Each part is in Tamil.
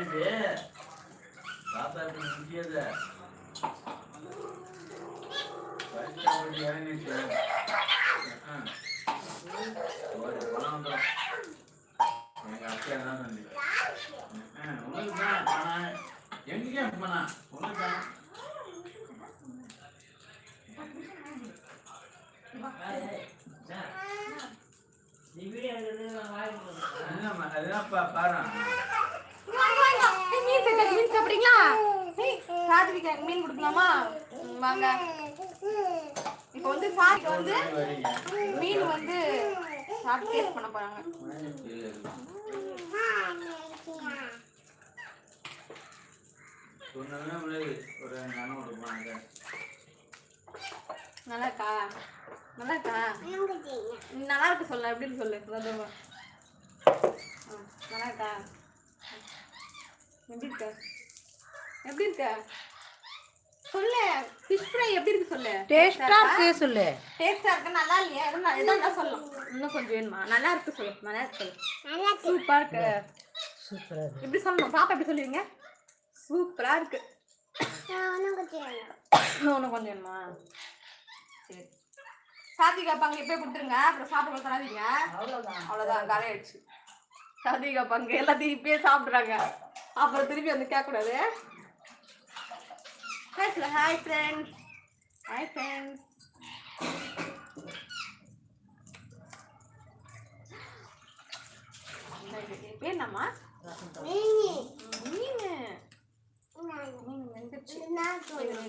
முடியாது. ஒரு பணம் வந்துடும் எங்க அத்தையா தான் பணம் பணம் தான். நீ வீடியோ எடுக்கிறது பா- பாரு வாங்க, வாங்க. ஏய், மீன் இருக்கு, மீன் சாப்பிடுறீங்களா ஏய், ராத்திரிக்கு மீன் கொடுக்கலாமா? வாங்க. இப்போ வந்து சாப்பிட்டு வந்து மீன் வந்து சாப்பிட்டு டேஸ்ட் பண்ண போறாங்க. நல்லா இருக்கா நல்லா இருக்கா நல்லா இருக்கு சொல்ல எப்படின்னு சொல்லு சொல்லுங்க நல்லா இருக்கா எப்படி இருக்க? எப்படி இருக்க? சொல்லு. ஃபிஷ் ஃப்ரை எப்படி இருக்கு சொல்லு? டேஸ்டா இருக்கு? சொல்லு. டேஸ்டா இருக்கு? நல்லா இல்லையா? இருந்தா சொல்லலாம் இன்னும் கொஞ்சம் வேணுமா? நல்லா இருக்கு சொல்லு. நல்லா இருக்கு சொல்லு. சூப்பரா இருக்கு. சூப்பரா இருக்கு. சொல்லணும்? பாப்பா எப்படி சொல்லுவீங்க? சூப்பரா இருக்கு. உனக்கு கொஞ்சம் வேணுமா? சரி. சாத்திகா பங்கு இப்பயே கொடுத்துருங்க. அப்புறம் சாப்பிட தராதீங்க. அவ்வளவுதான். அவ்வளோதான் காலை ஆயிடுச்சு சாத்திகா பங்கு எல்லாத்தையும் இப்பயே சாப்பிட்றாங்க. அப்புறம் திருப்பி வந்து கேட்கக்கூடாது. Hi hi friends hi friends பேர் என்னம்மா?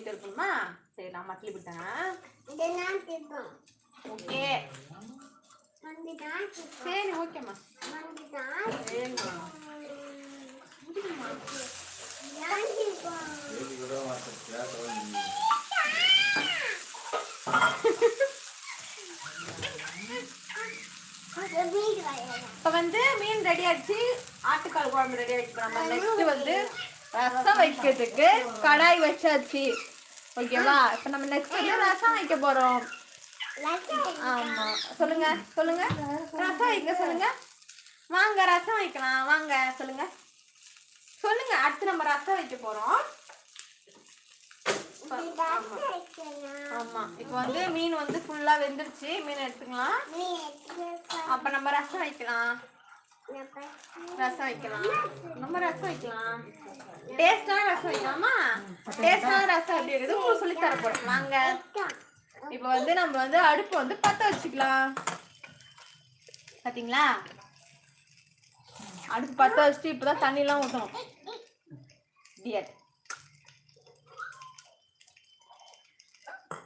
இருக்குமா சரி நான் மட்லி விட்டேன் ஓகே. சரி ஓகேம்மா. சரிம்மா. இப்போ வந்து மீன் ரெடி ஆச்சு. ஆட்டுக்கால் குழம்பு ரெடி ஆயிடுச்சு நம்ம நெக்ஸ்ட் வந்து ரசம் வைக்கிறதுக்கு கடாய் வச்சாச்சு. ஓகேவா இப்போ நம்ம நெக்ஸ்ட் வந்து ரசம் வைக்க போகிறோம் ஆமா. சொல்லுங்க சொல்லுங்க. ரசம் வைக்க சொல்லுங்க. வாங்க ரசம் வைக்கலாம். வாங்க சொல்லுங்க. சொல்லுங்க அடுத்து நம்ம ரசம் வைக்க போறோம். ஆமா. இப்போ வந்து மீன் வந்து ஃபுல்லா வெந்துருச்சு. மீன் எடுத்துக்கலாம். அப்ப நம்ம ரசம் வைக்கலாம். ரசம் வைக்கலாம். நம்ம ரசம் வைக்கலாம். டேஸ்டான ரசம் வைக்கலாமா? டேஸ்டான ரசம் எப்படி இருக்குது உங்களுக்கு சொல்லி தர போறேன் வாங்க இப்போ வந்து நம்ம வந்து அடுப்பு வந்து பத்த வச்சுக்கலாம். பாத்தீங்களா? அடுப்பு பத்த வச்சுட்டு இப்பதான் தண்ணிலாம் ஊற்றணும் டியர்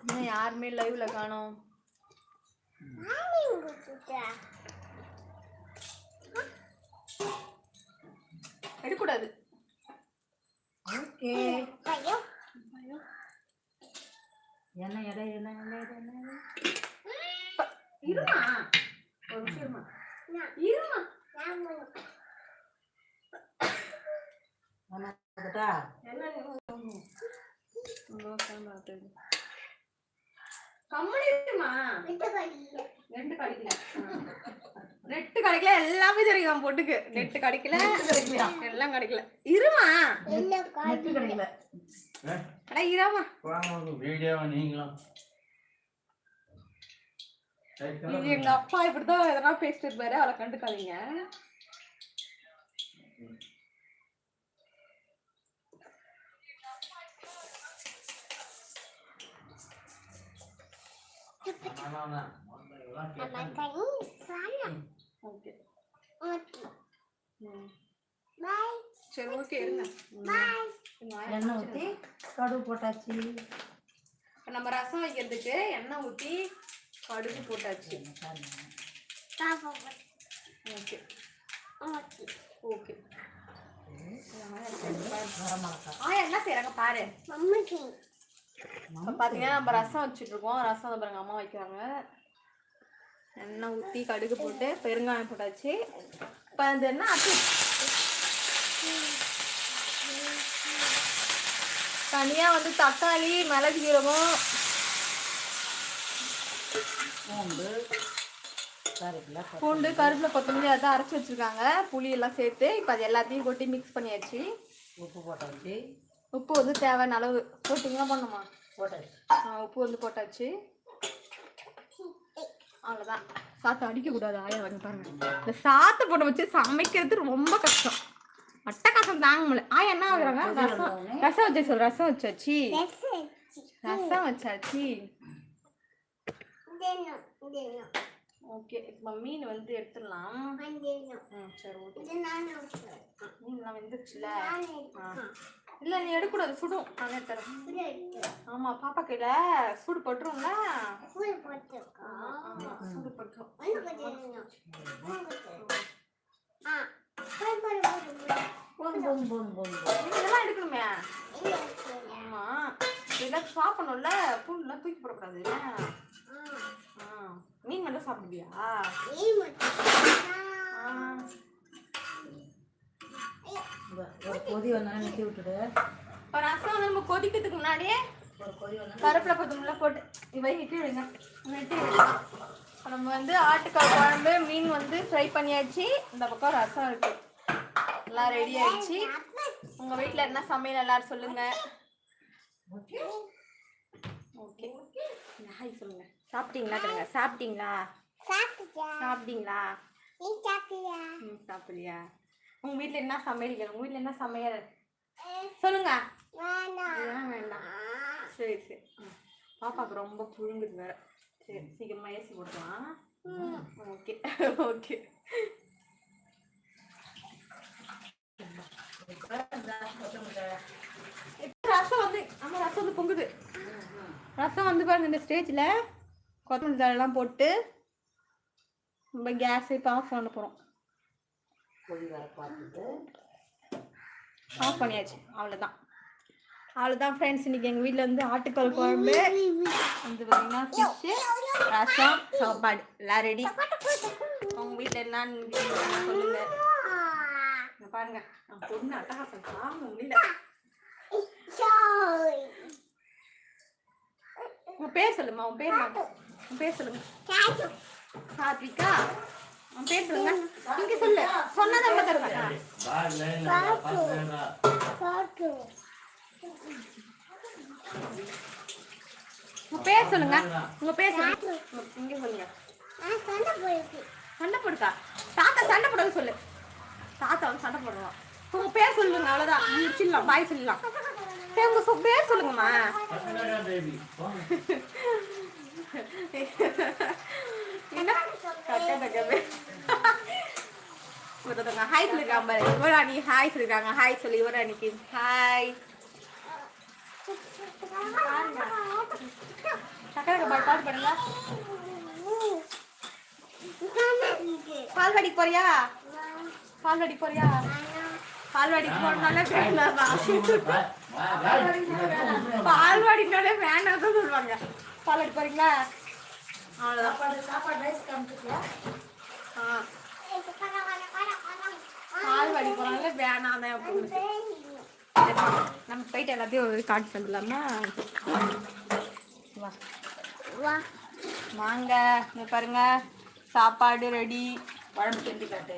இன்னும் யாருமே லைவ்ல காணோம். எடுக்கூடாது ஓகே என்ன எடை என்ன எடை? இருமா. ஒரு நிமிஷம் இருமா. நெட்டு கிடைக்கல எல்லாமே தெரியும் பொட்டுக்கு நெட்டு கிடைக்கல எல்லாம் கிடைக்கல. இருமா? கிடைக்கல. அடா இராமா? வீடியோவை நீங்களும். எங்க அப்பா இப்படிதான் எதனா பேசிட்டு இருப்பாரு. அவளை கண்டுக்காதீங்க வேணாம், வேணாம். இதெல்லாம் கேட்காம. ஓகே சரி ஓகே இருங்க. எண்ணெய் ஊற்றி கடுகு போட்டாச்சு. இப்ப நம்ம ரசம் வைக்கிறதுக்கு எண்ணெய் ஊத்தி கடுகு போட்டாச்சு. ஓகே. ஓகே. ஆ என்ன செய்யறாங்க பாரு. இப்போ பார்த்தீங்கன்னா நம்ம ரசம் வச்சுட்டு இருக்கோம் ரசம் வந்து பாருங்க அம்மா வைக்கிறாங்க. எண்ணெய் ஊற்றி கடுகு போட்டு பெருங்காயம் போட்டாச்சு. இப்போ அது என்ன அச்சு தனியாக வந்து தக்காளி மிளகு ஜீரகம் பூண்டு கருப்பில் பூண்டு கருவேப்பிலை கொத்தமல்லி அதான் அரைச்சி வச்சிருக்காங்க. புளி எல்லாம் சேர்த்து இப்போ அது எல்லாத்தையும் கொட்டி மிக்ஸ் பண்ணியாச்சு. உப்பு போட்டாச்சு. உப்பு வந்து தேவையான அளவு. போட்டிங்களா பண்ணுமா போட்டாச்சு. உப்பு வந்து போட்டாச்சு. அவ்வளோதான் சாத்தை அடிக்கக்கூடாது ஆயிரம் வாங்கி பாருங்க. இந்த சாத்தை போட்டு வச்சு சமைக்கிறது ரொம்ப கஷ்டம். அட்டகாசம் தாங்க முடியல. ஆயா என்ன ஆகுறாங்க ரசம் ரசம். வச்சு சொல் ரசம் வச்சாச்சு. ரசம் வச்சாச்சு. ஓகே இப்போ மீன் வந்து எடுத்துடலாம். ம் சரி ஓகே. மீன்லாம் வெந்துருச்சுல? ஆ. இல்லை நீ எடுக்கக்கூடாது. சுடும் நானே தரேன் ஆமாம் பாப்பா கையில் சூடு போட்டுருவோம்ல ஆமா, சூடு போட்டுரும். போதும் போதும் இதெல்லாம் எடுக்கணுமே? ஆமா. இதெல்லாம் சாப்பிடணும்ல? பூண்டுலாம் தூக்கி போடக்கூடாது. ஆ. மீன் மட்டும் சாப்பிடுவியா? ஒரு கொதி வந்தாலும் நிறுத்தி விட்டுடு. இப்போ ரசம் வந்து நம்ம கொதிக்கிறதுக்கு முன்னாடியே ஒரு கொதி வந்தாலும் கருப்பில் கொத்தமல்லாம் போட்டு இவை இட்டு விடுங்க. வெட்டி விடுங்க நம்ம வந்து ஆட்டுக்கால் குழம்பு மீன் வந்து ஃப்ரை பண்ணியாச்சு. இந்த பக்கம் ரசம் இருக்கு. எல்லாம் ரெடி ஆயிடுச்சு. உங்கள் வீட்டில் என்ன சமையல் எல்லாரும் சொல்லுங்க. ஓகே. ஹாய் சொல்லுங்க. சாப்பிட்டீங்களா கேளுங்க. சாப்பிட்டீங்களா? சாப்பிட்டீங்களா? ம் சாப்பிடலையா? உங்கள் வீட்டில் என்ன சமையல்? கேளுங்க உங்கள் வீட்டில் என்ன சமையல்? சொல்லுங்க. வேண்டாம் சரி சரி. பாப்பாக்கு ரொம்ப புழுங்குது வேற. சரி சீக்கிரமா ஏசி போட்டுலாம் ஓகே. ஓகே. ரசம் வந்து ஆமா ரசம் வந்து பொங்குது. ரசம் வந்து பாருங்க இந்த ஸ்டேஜில் கொத்தமல்லி தழைலாம் போட்டு நம்ம கேஸை இப்போ ஆஃப் பண்ண போகிறோம் கொதி வர பார்த்துட்டு. ஆஃப் பண்ணியாச்சு. அவ்வளோதான் அவ்வளோதான் ஃப்ரெண்ட்ஸ் இன்றைக்கி எங்கள் வீட்டில் வந்து ஆட்டுக்கால் குழம்பு. வந்து பார்த்தீங்கன்னா ஃபிஷ்ஷு ரசம் சாப்பாடு எல்லாம் ரெடி உங்கள் வீட்டில் என்னன்னு வீட்டுல சொல்லுங்க. பாருங்க. நான் பொண்ணு அட்டகாசம் தாங்க முடியல உன் பேர் சொல்லுமா உன் பேர் உன் பேர் சொல்லுங்க. சாத்விகா? நீங்க சொல்லு. சொன்னதை மட்டும் தருவேன் உங்க பேர் சொல்லுங்க. உங்க பேர் சொல்லுங்க இங்க சொல்லுங்க சண்டை போடுக்கா தாத்தா சண்டை போடுறது சொல்லு. தாத்தா வந்து சண்டை போடுவான் உங்க பேர் சொல்லுங்க அவ்வளவுதான். முடிச்சிடலாம் பாய் சொல்லலாம் சரி உங்க பேர் சொல்லுங்கம்மா. என்ன? கட்ட ஒருத்தவங்க ஹாய் சொல்லிருக்காங்க பாரு. யுவராணி ஹாய் சொல்லிருக்காங்க. ஹாய் சொல்லி. யுவராணிக்கு ஹாய் சக்கரை பால் பால் பண்ணுங்க பால்வாடி போறியா? பால்வாடி போறியா பால்வாடி போனாலே வேண்டாமா பால்வாடினாலே வேணாம் தான் சொல்லுவாங்க. பால்வாடி போறீங்களா அவ்வளோதான் சாப்பாடு சாப்பாடு ரைஸ் காமிச்சிட்டியா ஆ பால்வாடி அப்படின்னு. நம்ம போயிட்டு எல்லாத்தையும் ஒரு காட்டு வந்துடலாமா வா. வாங்க இங்க பாருங்க. சாப்பாடு ரெடி. குழம்பு கிண்டி காட்டு.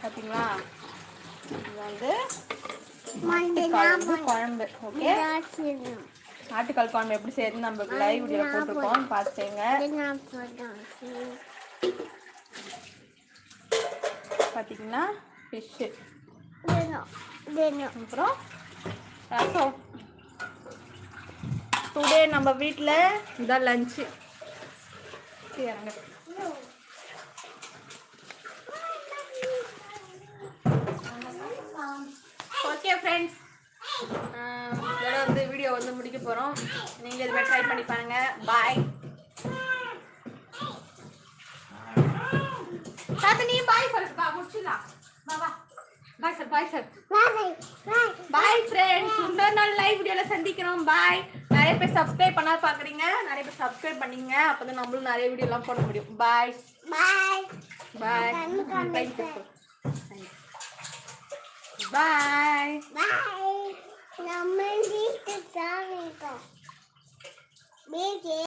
பார்த்தீங்களா இது வந்து குழம்பு ஓகே ஆட்டுக்கால் குழம்பு எப்படி செய்யறது நம்ம லைவ் வீடியோ போட்டிருக்கோம். செய்யுங்க பார்த்தீங்கன்னா ஃபிஷ்ஷு அப்புறம் ரசம். டுடே நம்ம வீட்டில் இதான் லஞ்சு இறங்க ஓகே ஃப்ரெண்ட்ஸ் இதோட வந்து வீடியோ வந்து முடிக்க போகிறோம் நீங்கள் இதுமாதிரி ட்ரை பண்ணி பாருங்க. பாய் தாத்தா நீ பாய் சொல்லுப்பா முடிச்சிடலாம். வா வா. Bye sir bye sir bye friends இன்னொரு நாள் லைவ் வீடியோவில் சந்திக்கிறோம். பாய் நிறைய பேர் சப்ஸ்கிரைப் பண்ணா பார்க்குறீங்க நிறைய பேர் சப்ஸ்கிரைப் பண்ணீங்க. அப்போ தான் நம்மளும் நிறைய வீடியோலாம் போட முடியும். பாய் பாய் பாய் நம்ம வீட்டு சாமி